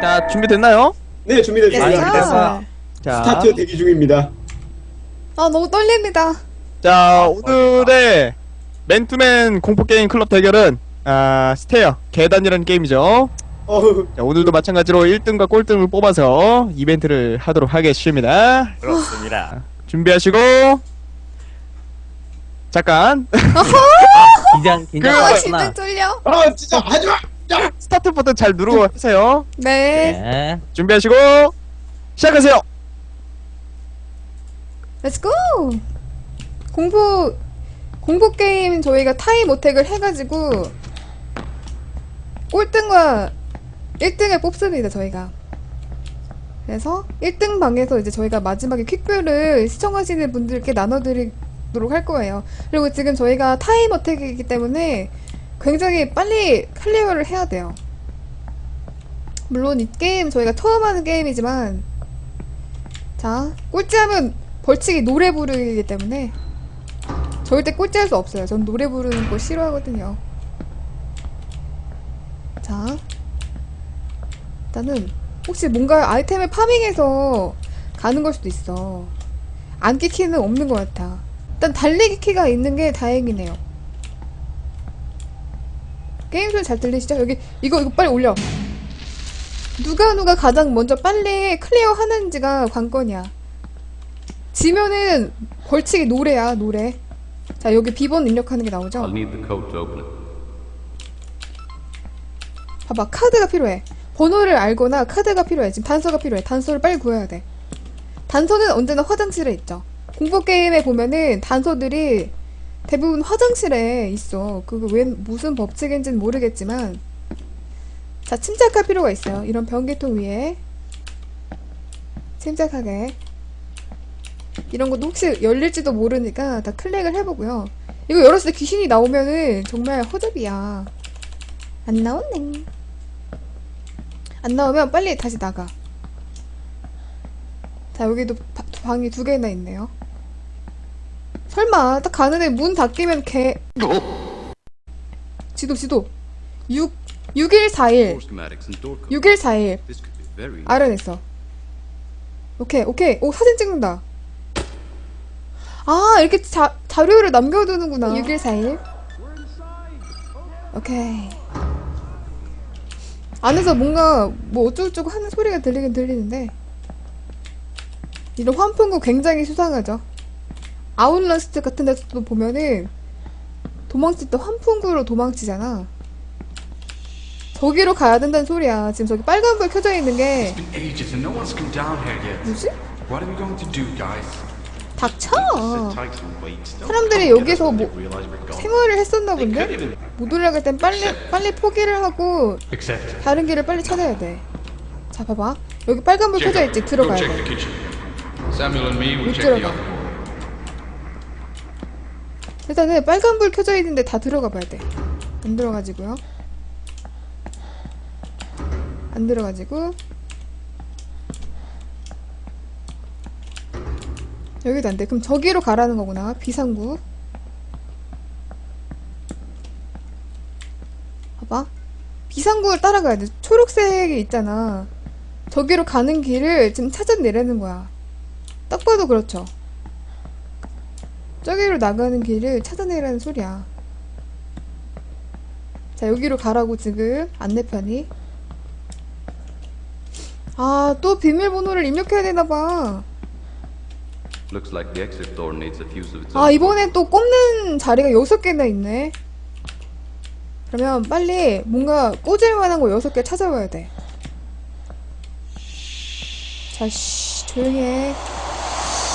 자, 준비됐나요? 네, 준비됐습니다. 아, 준비됐어요. 자, 스타트 대기 중입니다. 아 너무 떨립니다. 자, 오늘의 맨투맨 공포 게임 클럽 대결은, 아, 스테어, 계단이라는 게임이죠. 어후, 자, 오늘도 마찬가지로 1등과 꼴등을 뽑아서 이벤트를 하도록 하겠습니다. 그렇습니다. 준비하시고, 잠깐, 긴장 그- 긴장 아 받았구나. 심장 떨려. 아, 진짜 하지 마. 야, 스타트 버튼 잘 누르고 하세요. 네. 네. 준비하시고, 시작하세요! 렛츠 고. 공포 공포 게임 저희가 타임 어택을 해가지고 꼴등과 1등을 뽑습니다 저희가. 그래서 1등 방에서 이제 저희가 마지막에 퀵뷰를 시청하시는 분들께 나눠드리도록 할 거예요. 그리고 지금 저희가 타임 어택이기 때문에 굉장히 빨리 클리어를 해야 돼요. 물론 이 게임 저희가 처음 하는 게임이지만 자 꼴찌하면 벌칙이 노래 부르기 때문에 절대 꼴찌할 수 없어요. 전 노래 부르는 거 싫어하거든요. 자 일단은 혹시 뭔가 아이템을 파밍해서 가는 걸 수도 있어. 안기 키는 없는 것 같아. 일단 달리기 키가 있는 게 다행이네요. 게임 소리 잘 들리시죠? 여기 이거 이거 빨리 올려. 누가 누가 가장 먼저 빨리 클리어 하는지가 관건이야. 지면은 벌칙이 노래야 노래. 자 여기 비번 입력하는 게 나오죠? 봐봐 카드가 필요해. 번호를 알거나 카드가 필요해. 지금 단서가 필요해. 단서를 빨리 구해야 돼. 단서는 언제나 화장실에 있죠. 공포 게임에 보면은 단서들이 대부분 화장실에 있어. 그거 왜 무슨 법칙인지는 모르겠지만 자 침착할 필요가 있어요. 이런 변기통 위에 침착하게 이런 것도 혹시 열릴지도 모르니까 다 클릭을 해보고요. 이거 열었을 때 귀신이 나오면은 정말 허접이야. 안 나오네. 안 나오면 빨리 다시 나가. 자, 여기도 바- 방이 두 개나 있네요. 설마, 딱 가는데 문 닫히면 개. 지도, 지도. 6, 6141. Door schematics and door code. 6141. This could be very 알아냈어. 오케이, 오케이. 오, 사진 찍는다. 아, 이렇게 자, 자료를 남겨두는구나. 6141. 오케이. 안에서 뭔가 뭐 어쩌고저쩌고 하는 소리가 들리긴 들리는데 이런 환풍구 굉장히 수상하죠. 아웃라스트 같은 데서도 보면은 도망칠 때 환풍구로 도망치잖아. 저기로 가야 된다는 소리야. 지금 저기 빨간 불 켜져 있는 게. 뭐지? 닥쳐! 사람들이 여기서 뭐. 생활을 했었나 본데? 못 올라갈 땐 빨리 빨리 포기를 하고. 다른 길을 빨리 찾아야 돼. 자, 봐봐. 여기 빨간 불 켜져 있지. 들어가야 돼. 못 들어가. 일단은 빨간불 켜져 있는데 다 들어가 봐야 돼. 안 들어가지고요. 안 들어가지고 여기도 안 돼. 그럼 저기로 가라는 거구나. 비상구. 봐봐. 비상구를 따라가야 돼. 초록색이 있잖아. 저기로 가는 길을 지금 찾아내라는 거야. 딱 봐도 그렇죠. 저기로 나가는 길을 찾아내라는 소리야. 자, 여기로 가라고 지금 안내판이. 아, 또 비밀번호를 입력해야 되나봐. 아. 이번엔 또 꼽는 자리가 여섯 개나 있네. 그러면 빨리 뭔가 꽂을 만한 거 여섯 개 찾아와야 돼. 자, 씨, 조용히 해.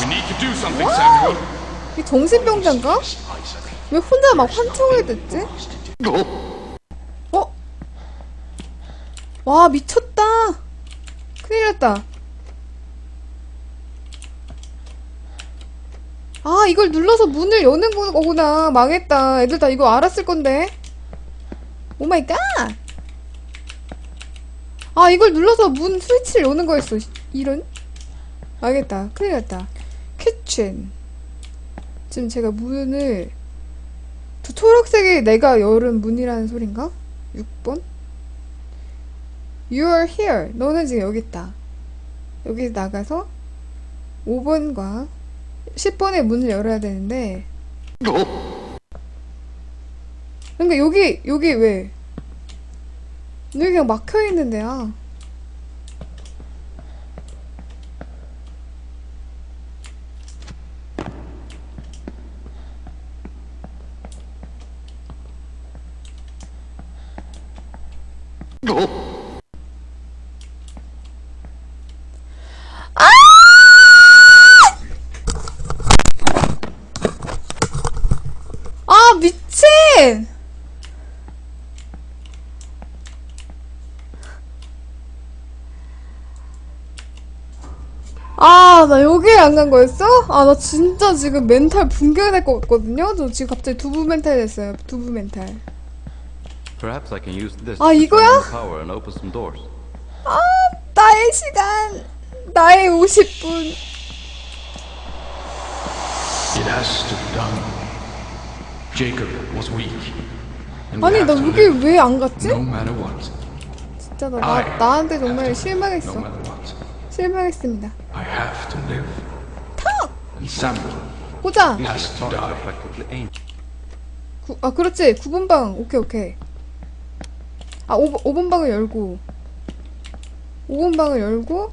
We need to do something, Samuel. 이 정신병자인가? 왜 혼자 막 환청을 듣지? 어? 와 미쳤다. 큰일 났다. 아 이걸 눌러서 문을 여는 거구나. 망했다. 애들 다 이거 알았을 건데. 오마이갓! 아 이걸 눌러서 문 스위치를 여는 거였어. 이런? 망했다. 큰일 났다. 키친 지금 제가 문을 저 초록색이 내가 열은 문이라는 소린가? 6번? You're here. 너는 지금 여기 있다. 여기 나가서 5번과 10번의 문을 열어야 되는데. 그러니까 여기 여기 왜? 여기 그냥 막혀 있는 데야. 아 미친! 아, 나 여기에 안 간 거였어? 아, 나 진짜 지금 멘탈 붕괴될 것 같거든요? 저 지금 갑자기 두부 멘탈 됐어요. 두부 멘탈. Perhaps I can use this 아, to 이거야? on the power and open some doors. 아, 나의 시간. 나의 50분. It has to be done. Jacob was weak. And we 아니, have 나 to 여기 live 왜 안 갔지? no matter what. 진짜 나, 나 나한테 정말 실망했어. No matter what. 실망했습니다. I have to live. And Samuel 보자. has to die. Effectively aimed. 구, 아 그렇지 9번 방 오케이 오케이 아 5번, 5번 방을 열고. 5번 방을 열고.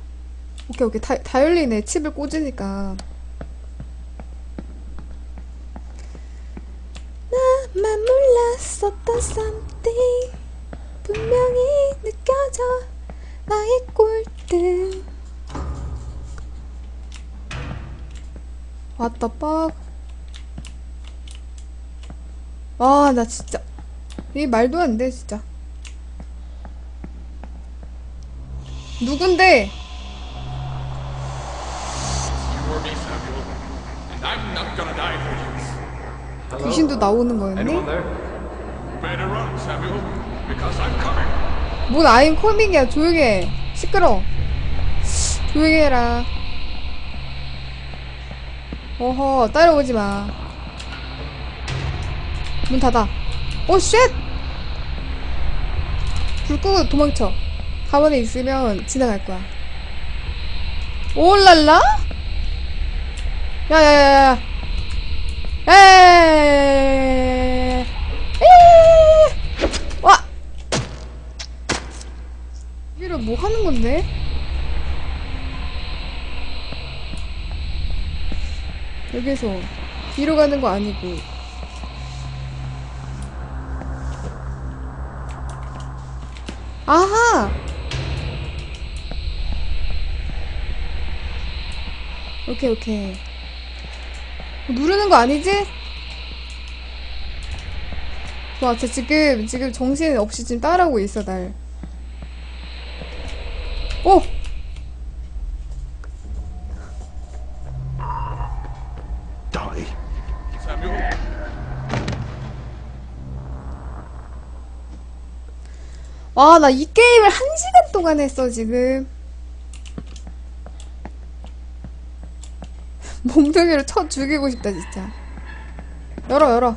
오케이 오케이. 다, 다 열리네. 칩을 꽂으니까. 나만 몰랐었던 something 분명히 느껴져. 나의 꼴등. 왔다 빡 아, 나 진짜. 이 말도 안 돼, 진짜. 누군데? 귀신도 나오는 coming. 뭔 아임 코믹이야, 조용히 해. 시끄러. 조용히 해라. 어허, 따라오지 마. 문 닫아. 오, 쉣! 불 끄고 도망쳐. 가만히 있으면 지나갈 거야. 올랄라? 야야야야. 에이. 에이. 와! 여기로 뭐 하는 건데? 여기서 뒤로 가는 거 아니고 아하! 오케이 오케이 누르는 거 아니지? 와, 쟤 지금 지금 정신 없이 지금 따라오고 있어 날. 오! 와, 나 이 게임을 한 시간 동안 했어, 지금. 몽둥이로 쳐 죽이고 싶다, 진짜. 열어, 열어.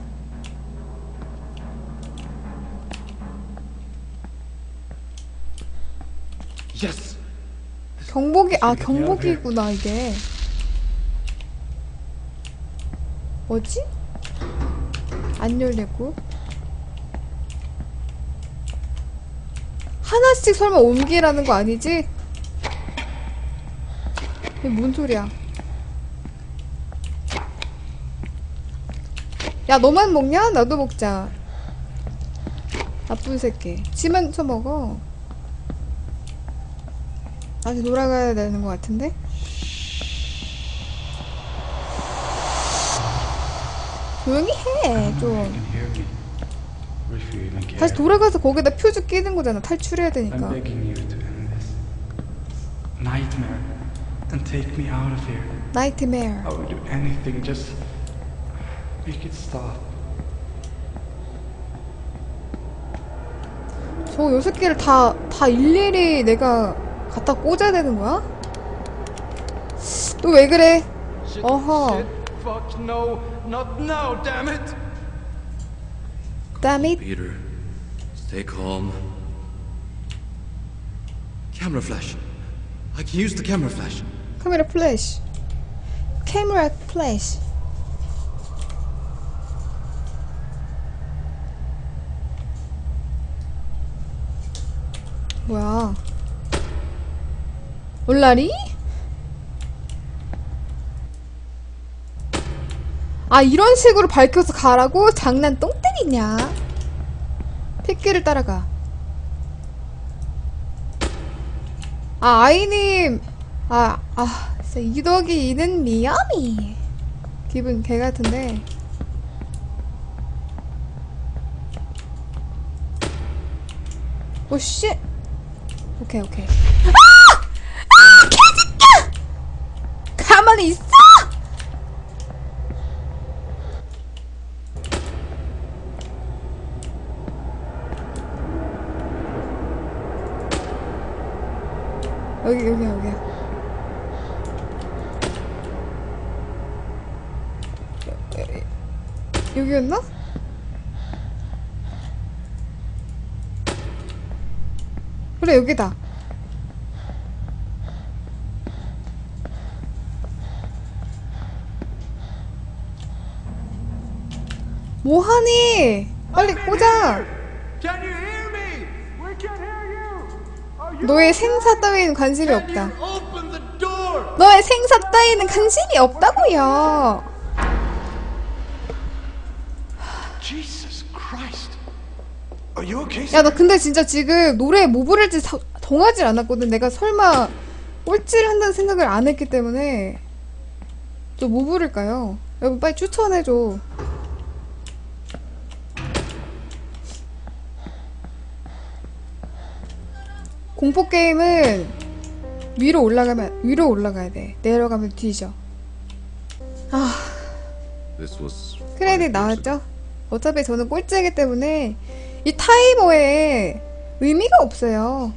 Yes. 경복이, 아, 경복이구나, 이게. 뭐지? 안 열리고. 하나씩 설마 옮기라는 거 아니지? 이게 뭔 소리야? 야, 너만 먹냐? 나도 먹자. 나쁜 새끼. 지만 쳐먹어. 다시 돌아가야 되는 것 같은데? 조용히 해, 좀. 다시 돌아가서 거기다 퓨즈 끼는 거잖아. 탈출해야 되니까. begging you to end this. Nightmare. And take me out of here. 나이트메어. I will do anything, just make it stop. 저요 새끼를 다, 다 일일이 내가 갖다 꽂아야 되는 거야? 또 왜 그래? 어허. Fuck no, not now, damn it. damn it. Peter, stay calm. Camera flash. I can use the camera flash. 카메라 플래시. 카메라 플래시. 뭐야? 올라리? 아 이런 식으로 밝혀서 가라고? 장난 똥 때리냐? 핏길을 따라가. 아 아이님 아, 아, 진짜 이덕이 이는 미야미. 기분 개 같은데. 오, 씨. 오케이, 오케이. 아! 아! 개새끼야! 가만히 있어! 여기, 여기, 여기야. 여기였나? 그래 여기다 뭐하니 빨리 꽂아 너의 생사 따위는 관심이 없다? 너의 생사 따위는 관심이 없다고요 Jesus Christ. Are you okay? 야 나 근데 진짜 지금 노래에 뭐 부를지 사- 정하지 않았거든. 내가 설마 꼴찌를 한다는 생각을 안 했기 때문에. 또뭐 부를까요? 여러분 빨리 추천해줘. 공포 게임은 위로 올라가면 위로 올라가야 돼. 내려가면 뒤져. 아. 크레딧 나왔죠? 어차피 저는 꼴찌이기 때문에 이 타이머에 의미가 없어요.